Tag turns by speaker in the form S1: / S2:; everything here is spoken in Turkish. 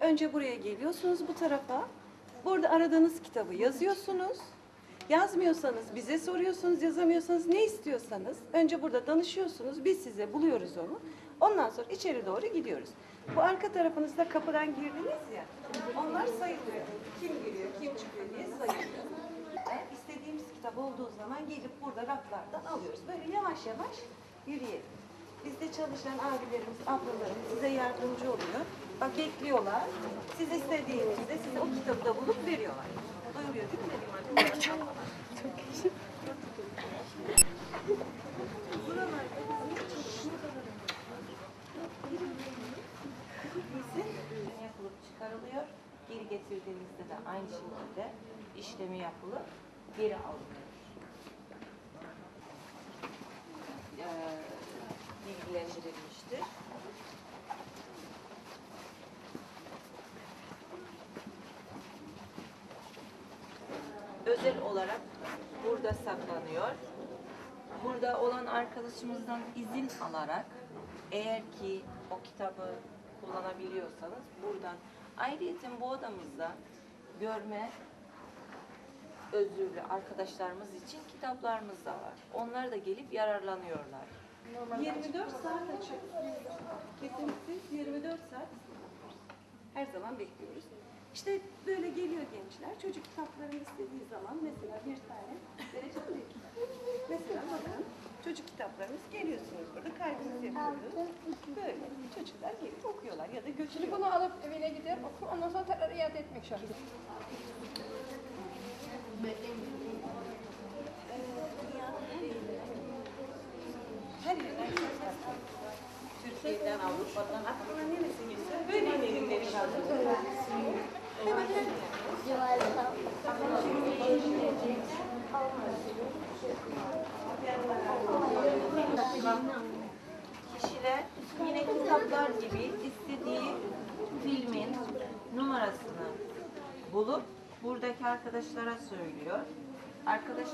S1: Önce buraya geliyorsunuz bu tarafa. Burada aradığınız kitabı yazıyorsunuz. Yazmıyorsanız bize soruyorsunuz, yazamıyorsanız ne istiyorsanız önce burada danışıyorsunuz. Biz size buluyoruz onu. Ondan sonra içeri doğru gidiyoruz. Bu arka tarafınızda kapıdan girdiniz ya. Onlar sayılıyor. Kim giriyor, kim çıkıyor diye sayılıyor. Ve İstediğimiz kitap olduğu zaman gelip burada raflardan alıyoruz. Böyle yavaş yavaş yürüyelim. Bizde çalışan abilerimiz, ablalarımız size yardımcı oluyor. Bak bekliyorlar. Siz istediğinizde size o kitabı da bulup veriyorlar. Getirdiğinizde de aynı şekilde işlemi yapılıp geri alınıyor. Ee, bilgilendirilmiştir. Özel olarak burada saklanıyor. Burada olan arkadaşımızdan izin alarak eğer ki o kitabı kullanabiliyorsanız buradan ayrıca bu odamızda görme özürlü arkadaşlarımız için kitaplarımız da var. Onlar da gelip yararlanıyorlar. 24 saat açık. Kesintisiz 24 saat her zaman bekliyoruz. İşte böyle geliyor gençler. Çocuk kitaplarını istediği zaman mesela bir tane kitap. Mesela bakın çocuk kitaplarımız geliyorsunuz yapıyoruz. Böyle çocuklar gelip okuyorlar ya da
S2: Şimdi
S1: götürüyorlar.
S2: bunu alıp evine gider okur ondan sonra tekrar iade etmek şart.
S1: Her yerden kitap. Türkiye'den, Avrupa'dan aklına neresi gelse böyle inelimleri kaldırıyor. Hemen her yer. Gibi istediği filmin numarasını bulup buradaki arkadaşlara söylüyor. Arkadaş